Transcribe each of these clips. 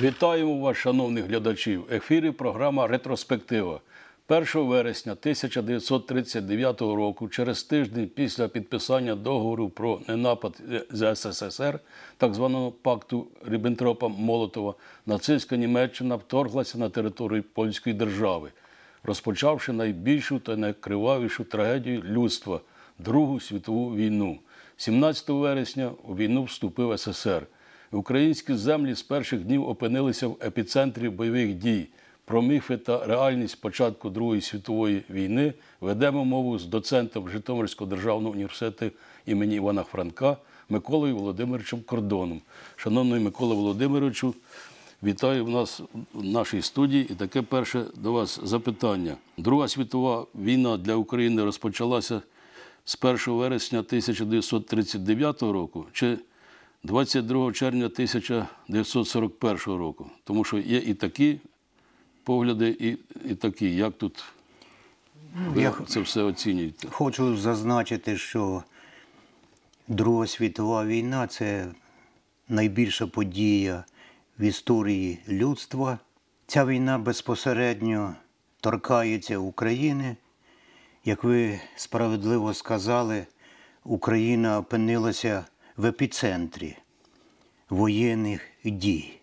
Вітаємо вас, шановних глядачів. В ефірі програма Ретроспектива. 1 вересня 1939 року, через тиждень після підписання договору про ненапад з СССР, так званого пакту Ріббентропа Молотова, нацистська Німеччина вторглася на територію польської держави, розпочавши найбільшу та найкривавішу трагедію людства Другу світову війну. 17 вересня у війну вступив СССР. Українські землі з перших днів опинилися в епіцентрі бойових дій. Про міфи та реальність початку Другої світової війни ведемо мову з доцентом Житомирського державного університету імені Івана Франка Миколою Володимировичем Кордоном. Шановний Микола Володимировичу, вітаю в нас в нашій студії. І таке перше до вас запитання. Друга світова війна для України розпочалася з 1 вересня 1939 року чи 22 червня 1941 року, тому що є і такі погляди, і, і такі. Як тут ви я- це все оцінюєте? Хочу зазначити, що Друга світова війна це найбільша подія в історії людства. Ця війна безпосередньо торкається України. Як ви справедливо сказали, Україна опинилася в епіцентрі воєнних дій.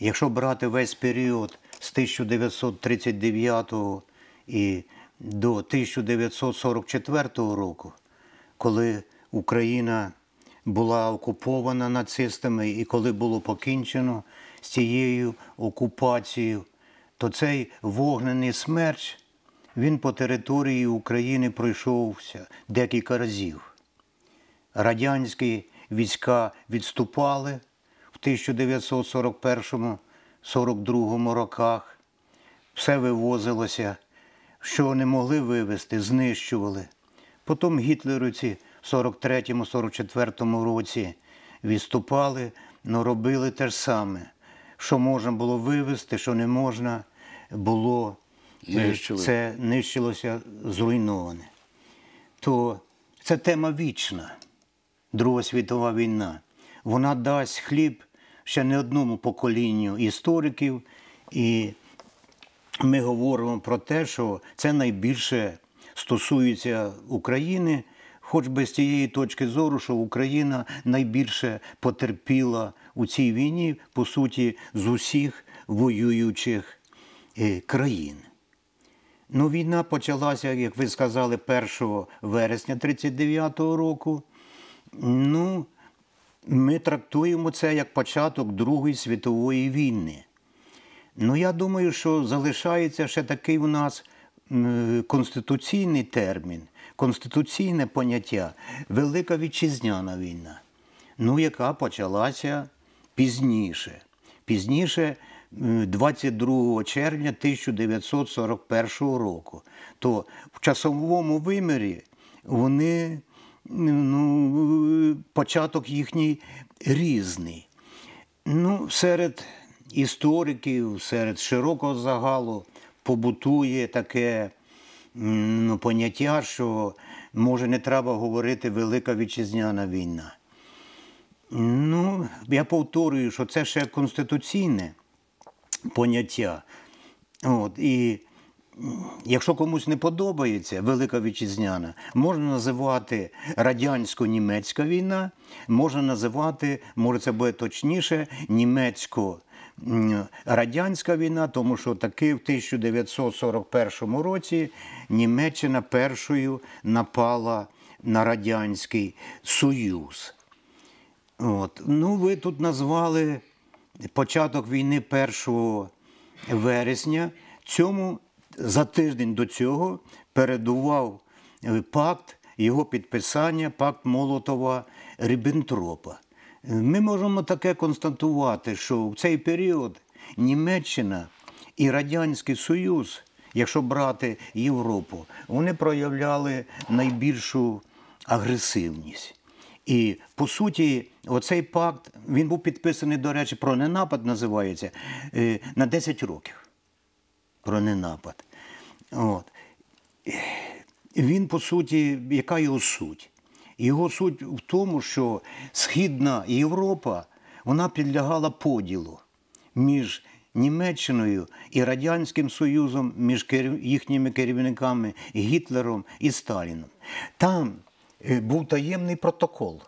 Якщо брати весь період з 1939 і до 1944 року, коли Україна була окупована нацистами і коли було покінчено з цією окупацією, то цей вогнений смерч він по території України пройшовся декілька разів. Радянські війська відступали в 1941-42 роках. Все вивозилося, що не могли вивезти, знищували. Потім гітлерівці в 43-44 році відступали, але робили те ж саме. Що можна було вивезти, що не можна було, е, Нищили. це нищилося зруйноване. То це тема вічна. Друга світова війна. Вона дасть хліб ще не одному поколінню істориків, і ми говоримо про те, що це найбільше стосується України, хоч би з тієї точки зору, що Україна найбільше потерпіла у цій війні, по суті, з усіх воюючих е, країн. Ну, війна почалася, як ви сказали, 1 вересня 39-го року. Ну, ми трактуємо це як початок Другої світової війни. Ну, я думаю, що залишається ще такий у нас конституційний термін, конституційне поняття Велика Вітчизняна війна, ну, яка почалася пізніше. Пізніше, 22 червня 1941 року. То в часовому вимірі вони, ну, початок їхній різний. Ну, серед істориків, серед широкого загалу побутує таке ну, поняття, що може не треба говорити Велика Вітчизняна війна. Ну, я повторюю, що це ще конституційне поняття. От, і якщо комусь не подобається Велика Вітчизняна, можна називати радянсько-німецька війна, можна називати, може це буде точніше, німецько-радянська війна, тому що таки в 1941 році Німеччина першою напала на Радянський Союз. От. Ну, ви тут назвали початок війни 1 вересня. Цьому за тиждень до цього передував е, пакт, його підписання, пакт Молотова Ріббентропа. Ми можемо таке констатувати, що в цей період Німеччина і Радянський Союз, якщо брати Європу, вони проявляли найбільшу агресивність. І по суті, оцей пакт він був підписаний, до речі, про ненапад називається е, на 10 років. Про ненапад. От. Він, по суті, яка його суть? Його суть в тому, що Східна Європа вона підлягала поділу між Німеччиною і Радянським Союзом, між їхніми керівниками Гітлером і Сталіном. Там е, був таємний протокол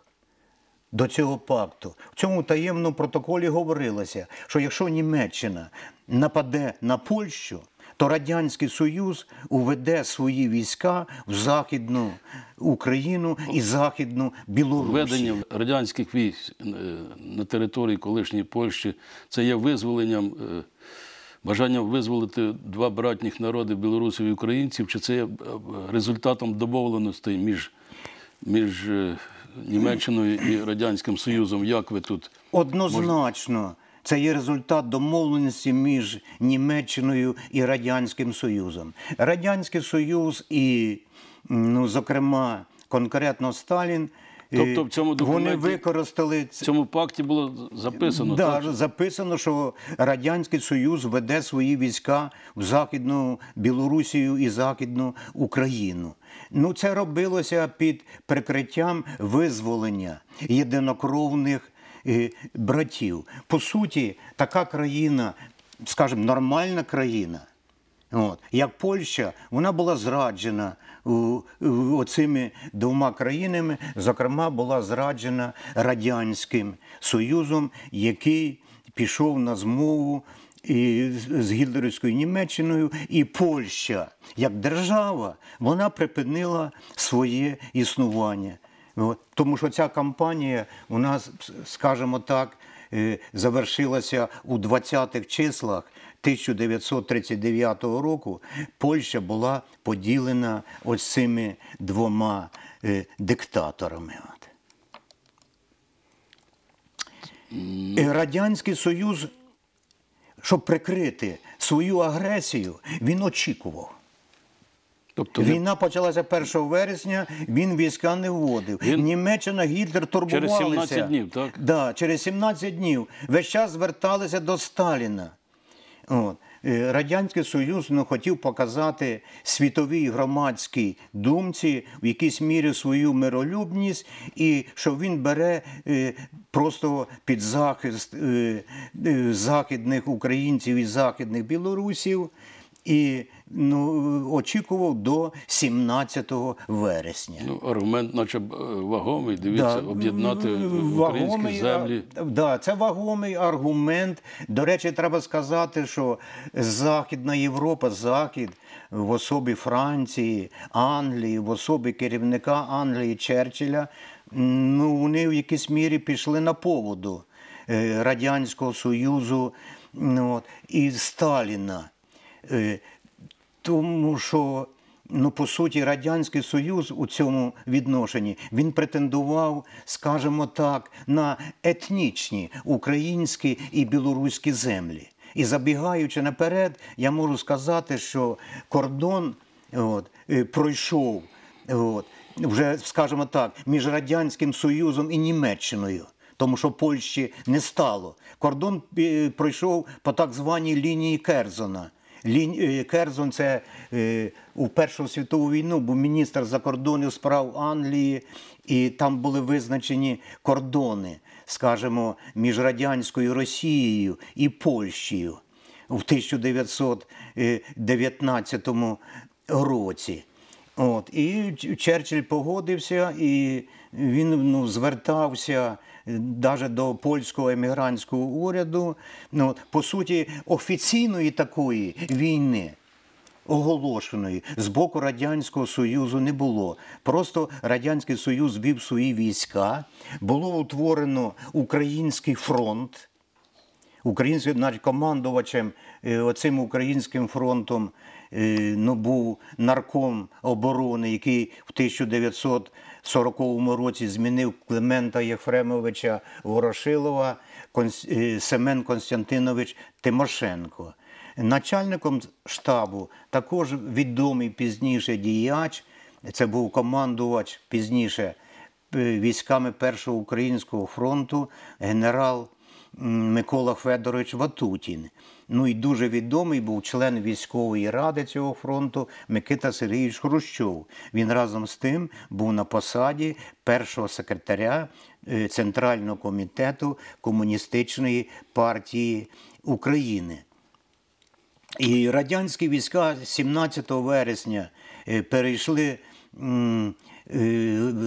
до цього пакту. В цьому таємному протоколі говорилося, що якщо Німеччина нападе на Польщу, то Радянський Союз уведе свої війська в Західну Україну і Західну Білорусь. Введення радянських військ е, на території колишньої Польщі це є визволенням, е, бажанням визволити два братніх народи білорусів і українців, чи це є е, результатом домовленостей між, між Німеччиною і Радянським Союзом? Як ви тут? Однозначно, це є результат домовленості між Німеччиною і Радянським Союзом. Радянський Союз і, ну, зокрема, конкретно Сталін. е, Тобто в цьому вони документі- використали В цьому пакті було записано, Да, так? записано, що Радянський Союз веде свої війська в Західну Білорусію і Західну Україну. Ну, це робилося під прикриттям визволення єдинокровних братів. По суті, така країна, скажімо, нормальна країна. От. Як Польща, вона була зраджена оцими двома країнами, зокрема, була зраджена Радянським Союзом, який пішов на змову і з гітлерівською Німеччиною, і Польща як держава вона припинила своє існування. От. Тому що ця кампанія у нас, скажімо так, е, завершилася у 20-х числах 1939 року. Польща була поділена ось цими двома е, диктаторами. Радянський Союз, щоб прикрити свою агресію, він очікував. Тобто Війна почалася 1 вересня, він війська не вводив. Він- Німеччина, Гітлер турбувалися. 17 днів, так? Да, через 17 днів. Весь час зверталися до Сталіна. От. Е, Радянський Союз ну, хотів показати світовій громадській думці в якійсь мірі свою миролюбність, і що він бере е, просто під захист е, е, західних українців і західних білорусів. І ну, очікував до 17 вересня. ну, аргумент, наче е, вагомий, дивіться, об'єднати українські Вагомий, землі. Да, це вагомий аргумент. До речі, треба сказати, що Західна Європа, Захід в особі Франції, Англії, в особі керівника Англії Черчилля, ну, вони в якійсь мірі пішли на поводу е, Радянського Союзу ну, от, і Сталіна. Е, тому що, ну, по суті, Радянський Союз у цьому відношенні він претендував, скажімо так, на етнічні українські і білоруські землі. І забігаючи наперед, я можу сказати, що кордон от, е, пройшов от, вже, скажімо так, між Радянським Союзом і Німеччиною. Тому що Польщі не стало. Кордон е, пройшов по так званій лінії Керзона. Лінь... е, Керзон це е, у Першу світову війну був міністр закордонних справ Англії, і там були визначені кордони, скажімо, між радянською Росією і Польщею в 1919 році. От, і Черчилль погодився, і він ну, звертався навіть до польського емігрантського уряду. Ну, по суті, офіційної такої війни. Оголошеної з боку Радянського Союзу не було. Просто Радянський Союз вів свої війська, було утворено Український фронт, Українським навіть командувачем е, оцим українським фронтом е, ну, був нарком оборони, який в 1940 році змінив Климента Єфремовича Ворошилова е, Семен Константинович Тимошенко. Начальником штабу також відомий пізніше діяч, це був командувач пізніше е, військами Першого українського фронту, генерал Микола Федорович Ватутін. Ну і дуже відомий був член військової ради цього фронту Микита Сергійович Хрущов. Він разом з тим був на посаді першого секретаря е, Центрального комітету Комуністичної партії України. І радянські війська 17 вересня е, перейшли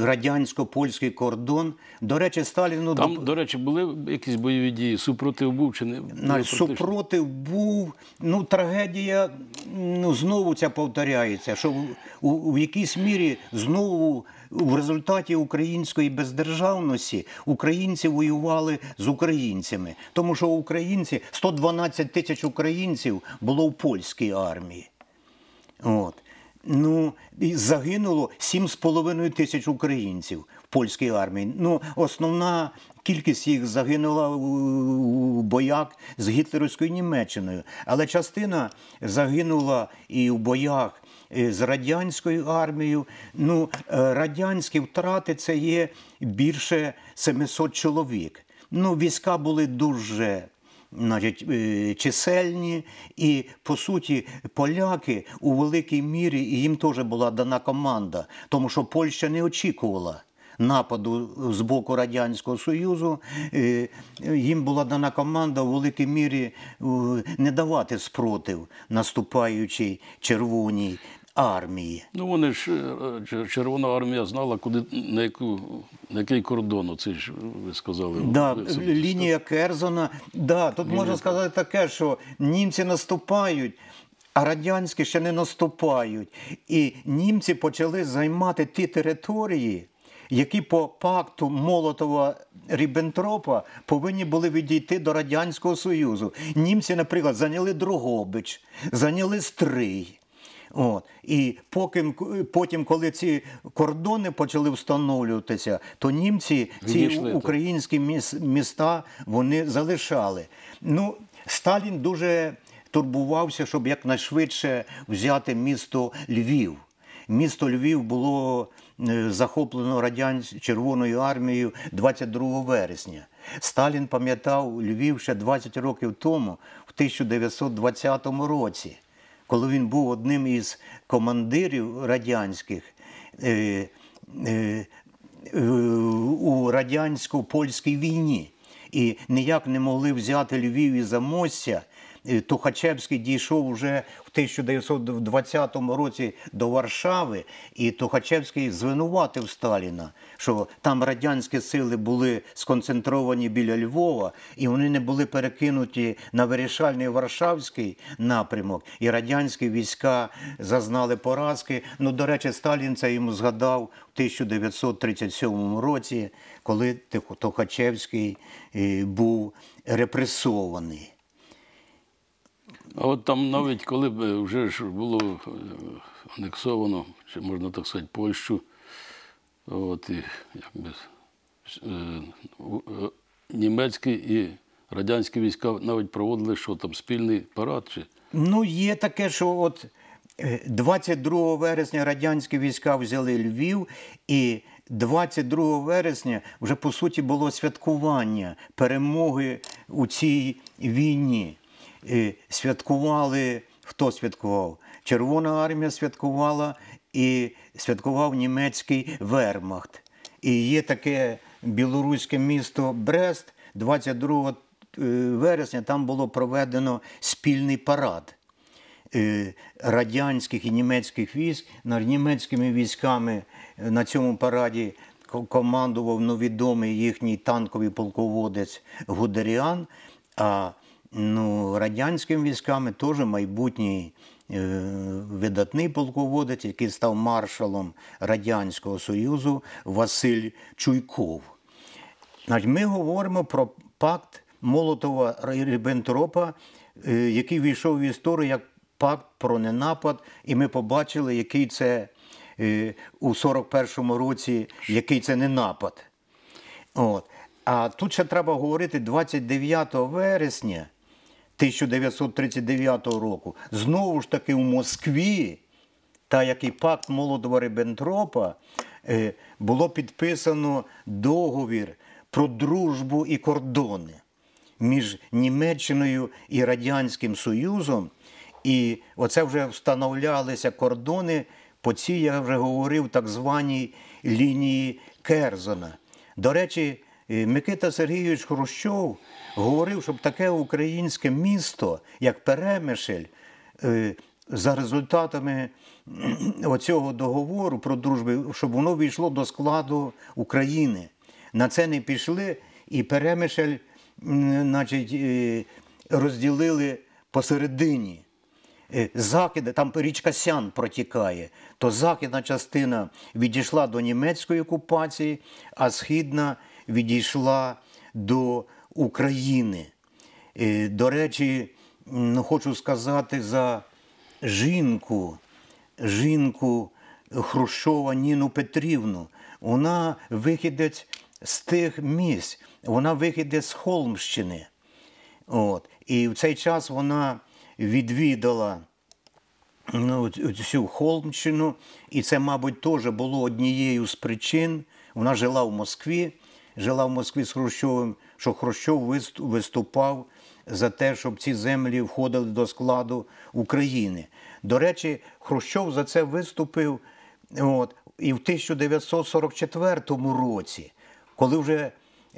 радянсько-польський кордон. До речі, Сталіну Там, до речі, були якісь бойові дії, супротив був чи не? Навіть супротив був. Ну, трагедія ну, знову ця повторяється, що в- у, в якійсь мірі знову в результаті української бездержавності українці воювали з українцями. Тому що українці 112 тисяч українців було в польській армії. От. Ну, загинуло 7,5 тисяч українців в польській армії. Ну, основна кількість їх загинула у боях з гітлерівською Німеччиною. Але частина загинула і в боях е, з радянською армією. Ну, е, радянські втрати це є більше 700 чоловік. Ну, війська були дуже значить, е, чисельні, і по суті поляки у великій мірі і їм теж була дана команда, тому що Польща не очікувала. Нападу з боку Радянського Союзу Е, їм була дана команда у великій мірі е, не давати спротив наступаючій червоній армії. Ну вони ж е, Червона армія знала, куди на яку на який кордон, оце ж ви сказали. Да, лінія Керзона. Да, тут можна сказати таке, що німці наступають, а радянські ще не наступають. І німці почали займати ті території, які по пакту Молотова Ріббентропа повинні були відійти до Радянського Союзу. Німці, наприклад, зайняли Дрогобич, зайняли Стрий. От. І поки, потім, коли ці кордони почали встановлюватися, то німці ці Відійшли, українські міс- міста вони залишали. Ну, Сталін дуже турбувався, щоб якнайшвидше взяти місто Львів. Місто Львів було е, захоплено радянсь... Червоною армією 22 вересня. Сталін пам'ятав Львів ще 20 років тому, в 1920 році, коли він був одним із командирів радянських. Е, е, е, у радянсько-польській війні і ніяк не могли взяти Львів і Замостя. Е, Тухачевський дійшов вже в 1920 році до Варшави, і Тухачевський звинуватив Сталіна, що там радянські сили були сконцентровані біля Львова, і вони не були перекинуті на вирішальний Варшавський напрямок, і радянські війська зазнали поразки. Ну, до речі, Сталін це йому згадав в 1937 році, коли Тухачевський е, був репресований. А от там навіть коли б е, вже ж було е, анексовано, чи можна так сказати, Польщу, от, і якби, е, німецькі і радянські війська навіть проводили що там спільний парад. Чи... Ну, є таке, що от е, 22 вересня радянські війська взяли Львів, і 22 вересня вже по суті було святкування перемоги у цій війні. Святкували, хто святкував? Червона армія святкувала і святкував німецький вермахт. І є таке білоруське місто Брест, 22 е, вересня там було проведено спільний парад е, радянських і німецьких військ. Над німецькими військами е, на цьому параді командував ну, відомий їхній танковий полководець Гудеріан. А ну, радянськими військами теж майбутній е, видатний полководець, який став маршалом Радянського Союзу Василь Чуйков. Значить, ми говоримо про пакт Молотова Ріббентропа, е, який війшов в історію як пакт про ненапад, і ми побачили, який це е, у 41-му році, який це ненапад. От. А тут ще треба говорити 29 вересня 1939 року, знову ж таки в Москві, та як і пакт Молодова Риббентропа, е, було підписано договір про дружбу і кордони. між Німеччиною і Радянським Союзом. І оце вже встановлялися кордони по цій, я вже говорив, так званій лінії Керзона. До речі, Микита Сергійович Хрущов говорив, щоб таке українське місто, як Перемишль, е, за результатами оцього договору про дружбу, щоб воно війшло до складу України. На це не пішли, і Перемишль, м, значить, е, розділили посередині. Е, Захід, там річка Сян протікає, то західна частина відійшла до німецької окупації, а східна відійшла до України. Е, До речі, ну, хочу сказати за жінку, жінку Хрущова Ніну Петрівну. Вона вихідець з тих місць, вона вихідець з Холмщини. От. І в цей час вона відвідала ну, цю Холмщину, і це, мабуть, теж було однією з причин. Вона жила в Москві, жила в Москві з Хрущовим, що Хрущов виступав за те, щоб ці землі входили до складу України. До речі, Хрущов за це виступив от, і в 1944 році, коли вже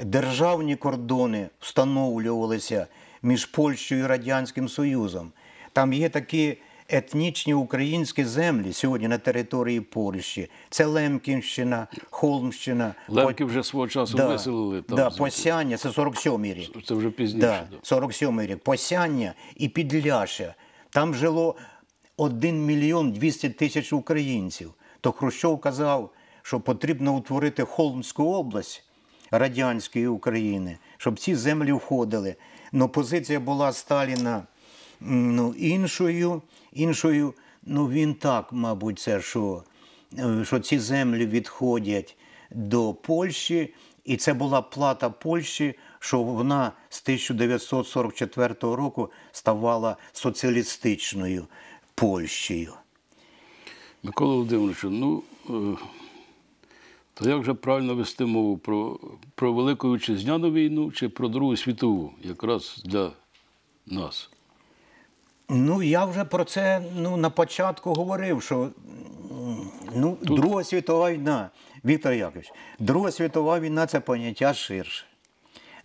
державні кордони встановлювалися між Польщею і Радянським Союзом. Там є такі етнічні українські землі сьогодні на території Польщі. Це Лемківщина, Холмщина. Лемки вже свого часу да, виселили. Там, да. Посяння, це 47-й рік. Це вже пізніше. Да, да. 47 рік. Посяння і Підляшя. Там жило 1 мільйон 200 тисяч українців. То Хрущов казав, що потрібно утворити Холмську область радянської України, щоб ці землі входили. Ну, позиція була Сталіна ну, іншою. Іншою. Ну, він так, мабуть, це що, е, що ці землі відходять до Польщі, і це була плата Польщі, що вона з 1944 року ставала соціалістичною Польщею. Микола Володимирович, ну е, то як же правильно вести мову про, про Велику Вітчизняну війну чи про Другу світову, якраз для нас? Ну, я вже про це ну, на початку говорив, що ну, Друга світова війна, Віктор Якович, Друга світова війна це поняття ширше.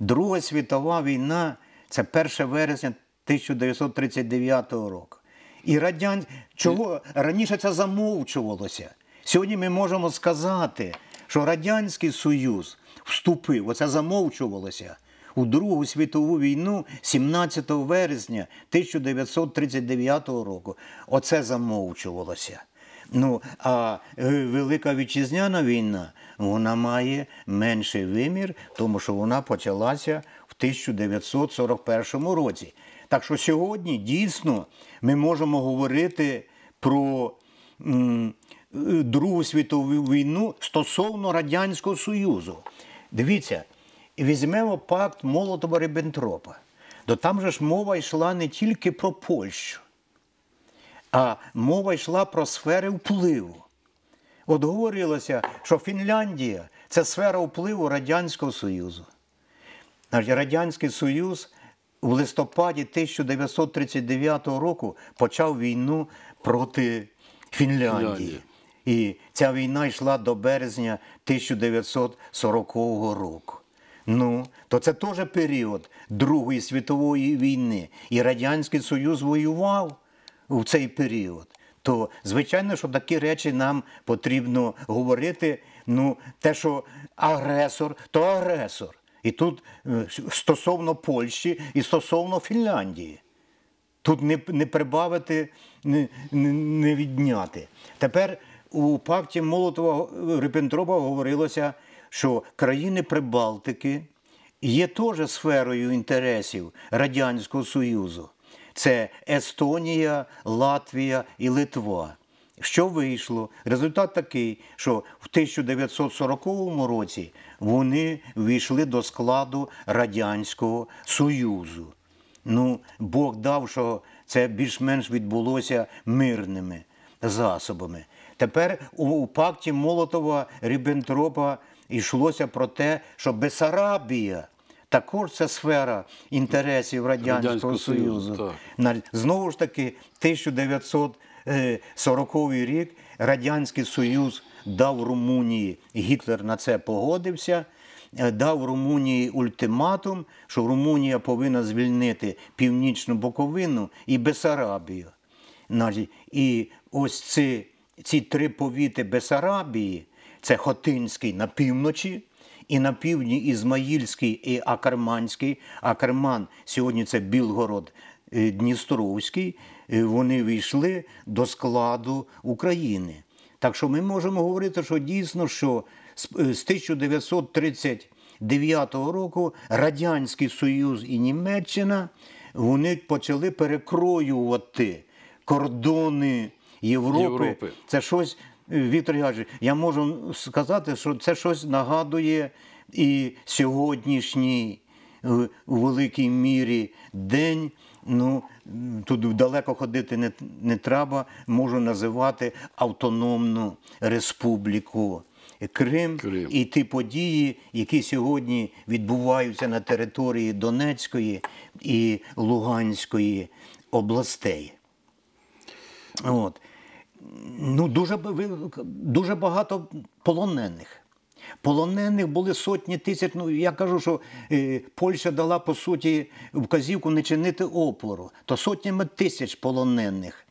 Друга світова війна це 1 вересня 1939 року. І радян... чого раніше це замовчувалося. Сьогодні ми можемо сказати, що Радянський Союз вступив, оце замовчувалося у Другу світову війну 17 вересня 1939 року. Оце замовчувалося. Ну, а е, Велика Вітчизняна війна вона має менший вимір, тому що вона почалася в 1941 році. Так що сьогодні дійсно ми можемо говорити про е, Другу світову війну стосовно Радянського Союзу. Дивіться, візьмемо пакт Молотова Ріббентропа. То там же ж мова йшла не тільки про Польщу, а мова йшла про сфери впливу. От говорилося, що Фінляндія це сфера впливу Радянського Союзу. Радянський Союз в листопаді 1939 року почав війну проти. Фінляндії. І ця війна йшла до березня 1940 року. Ну, то це теж період Другої світової війни. І Радянський Союз воював у цей період. То, звичайно, що такі речі нам потрібно говорити. Ну, те, що агресор, то агресор. І тут е, стосовно Польщі і стосовно Фінляндії. Тут не, не прибавити, не, не, відняти. Тепер у пакті Молотова Риббентропа говорилося, що країни Прибалтики є теж сферою інтересів Радянського Союзу. Це Естонія, Латвія і Литва. Що вийшло? Результат такий, що в 1940 році вони війшли до складу Радянського Союзу. Ну, Бог дав, що це більш-менш відбулося мирними засобами. Тепер у, пакті Молотова Ріббентропа йшлося про те, що Бесарабія також це сфера інтересів Радянського, Радянського Союзу, Союзу. Знову ж таки, 1940 рік Радянський Союз дав Румунії, Гітлер на це погодився, е, дав Румунії ультиматум, що Румунія повинна звільнити Північну Буковину і Бесарабію. І ось ці, ці три повіти Бесарабії, це Хотинський на півночі, і на півдні Ізмаїльський і Акерманський. Акерман сьогодні це Білгород е, Дністровський. е, Вони війшли до складу України. Так що ми можемо говорити, що дійсно, що з е, 1939 року Радянський Союз і Німеччина вони почали перекроювати кордони Європи. Європи. Це щось, е, Віктор Георгійович, я можу сказати, що це щось нагадує і сьогоднішній е, у великій мірі день. Ну, тут далеко ходити не, не треба, можу називати Автономну Республіку Крим, Крим. і ті події, які сьогодні відбуваються на території Донецької і Луганської областей. От. Ну, дуже, дуже багато полонених. Полонених були сотні тисяч. Ну, я кажу, що е, Польща дала, по суті, вказівку не чинити опору, то сотнями тисяч полонених.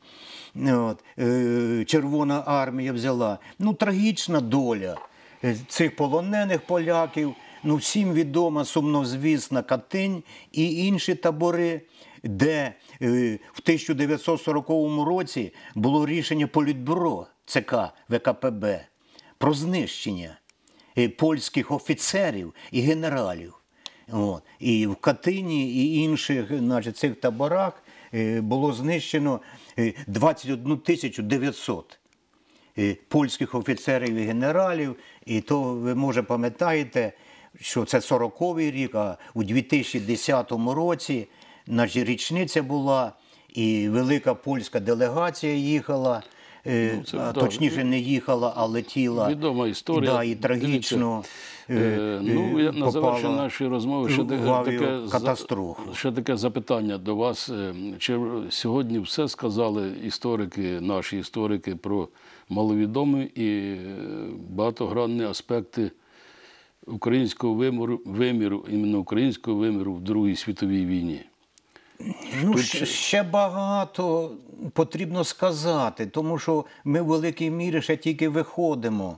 От, е, Червона армія взяла. Ну, трагічна доля е, цих полонених поляків. Ну, всім відома сумнозвісна Катинь і інші табори, де е, в 1940 році було рішення Політбюро ЦК ВКПБ про знищення е, польських офіцерів і генералів. От. І в Катині і інших значить, цих таборах е, було знищено е, 21 тисячу 900 е, польських офіцерів і генералів. І то ви може пам'ятаєте, що це 40-й рік, а у 2010 році значить, річниця була, і велика польська делегація їхала. е, Ну, це, а, да, точніше, не їхала, а летіла. Відома історія. Да, і трагічно. Дивіться, е, е, ну, я на завершення нашої розмови ще, таке- катастрофу. ще таке запитання до вас. Чи сьогодні все сказали історики, наші історики, про маловідомі і багатогранні аспекти українського виміру, виміру, іменно українського виміру в Другій світовій війні? Ну, ще, ще багато потрібно сказати, тому що ми в великій мірі ще тільки виходимо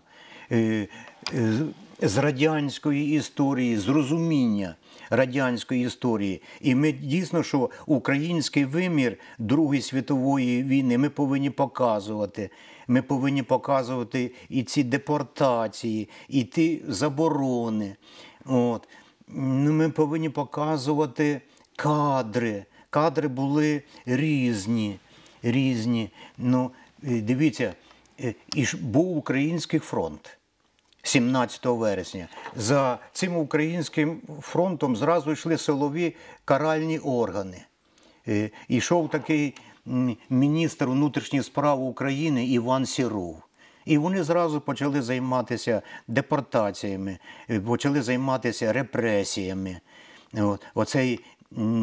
е, е, з- радянської історії, з розуміння радянської історії. І ми дійсно, що український вимір Другої світової війни ми повинні показувати. Ми повинні показувати і ці депортації, і ті заборони. От. Ну, Ми повинні показувати кадри. Кадри були різні. різні. Ну, е, дивіться, е, і був український фронт. 17 вересня. За цим українським фронтом зразу йшли силові каральні органи. Е, Ішов такий міністр внутрішніх справ України Іван Сіров. І вони зразу почали займатися депортаціями, е, почали займатися репресіями. Оцей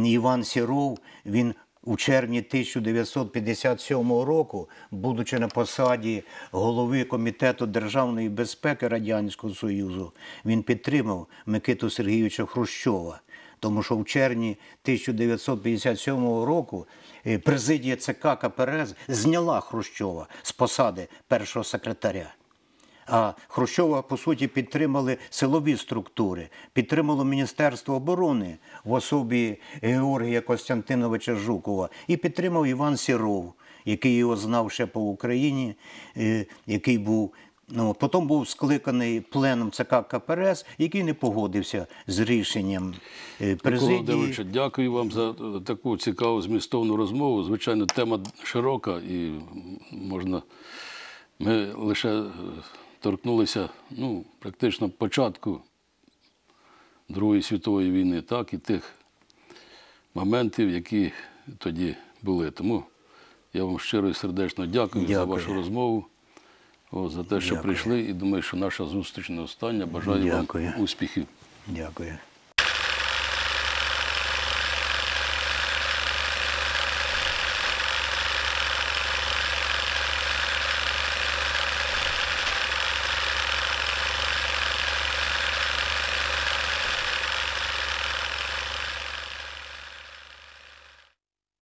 Іван Сіров, він у червні 1957 року, будучи на посаді голови комітету державної безпеки Радянського Союзу, він підтримав Микиту Сергійовича Хрущова. Тому що в червні 1957 року е, президія ЦК КПРС зняла Хрущова з посади першого секретаря. А Хрущова, по суті, підтримали силові структури, підтримало Міністерство оборони в особі Георгія Костянтиновича Жукова і підтримав Іван Сіров, який його знав ще по Україні, е, який був. Ну, потім був скликаний пленом ЦК КПРС, який не погодився з рішенням е, президії. Дякую вам за е, таку цікаву змістовну розмову. Звичайно, тема широка і можна. Ми лише торкнулися ну, практично початку Другої світової війни, так, і тих моментів, які тоді були. Тому я вам щиро і сердечно дякую, за вашу розмову, о, за те, що Дякую. прийшли, і думаю, що наша зустріч не остання. Бажаю Дякую. вам успіхів. Дякую.